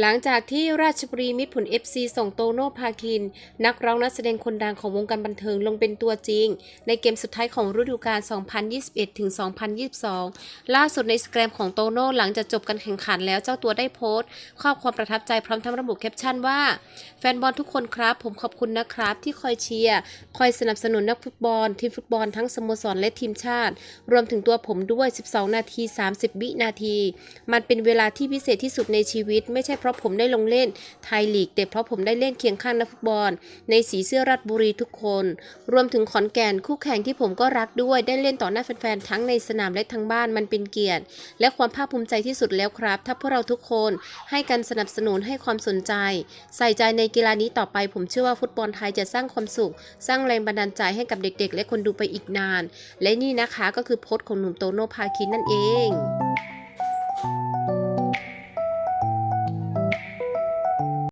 หลังจากที่ราชบุรีมิตรผล FC ส่งโตโน่พาคิน นักร้องนักแสดงคนดังของวงการบันเทิงลงเป็นตัวจริง ในเกมสุดท้ายของฤดูกาล 2021-2022 ล่าสุดในสแกรมของโตโน่หลังจากจบการแข่งขันแล้วเจ้าตัวได้โพสต์ข้อความประทับใจพร้อมทั้งระบุแคปชั่นว่า แฟนบอลทุกคนครับ ผมขอบคุณนะครับ ที่คอยเชียร์คอยสนับสนุนนักฟุตบอล ทีมฟุตบอลทั้งสโมสรและทีมชาติ รวมถึงตัวผมด้วย 12 นาที 30 วินาที มันเป็นเวลาที่พิเศษที่สุดในชีวิตไม่ใช่เพราะผมได้ลงเล่นไทยลีก แต่เพราะผมได้เล่นเคียงข้างนักฟุตบอล ในสีเสื้อราชบุรีทุกคน รวมถึงขอนแก่นคู่แข่งที่ผมก็รักด้วยได้เล่นต่อหน้าแฟนๆทั้งในสนามและทั้งบ้านมันเป็นเกียรติ และความภาคภูมิใจที่สุดแล้วครับ ถ้าพวกเราทุกคนให้การสนับสนุนให้ความสนใจ ใส่ใจในกีฬานี้ต่อไป ผมเชื่อว่าฟุตบอลไทยจะสร้างความสุข สร้างแรงบันดาลใจให้กับเด็ก ๆ และคนดูไปอีกนาน และนี่นะคะก็คือโพสต์ของหนุ่มโตโน่พาคินนั่นเอง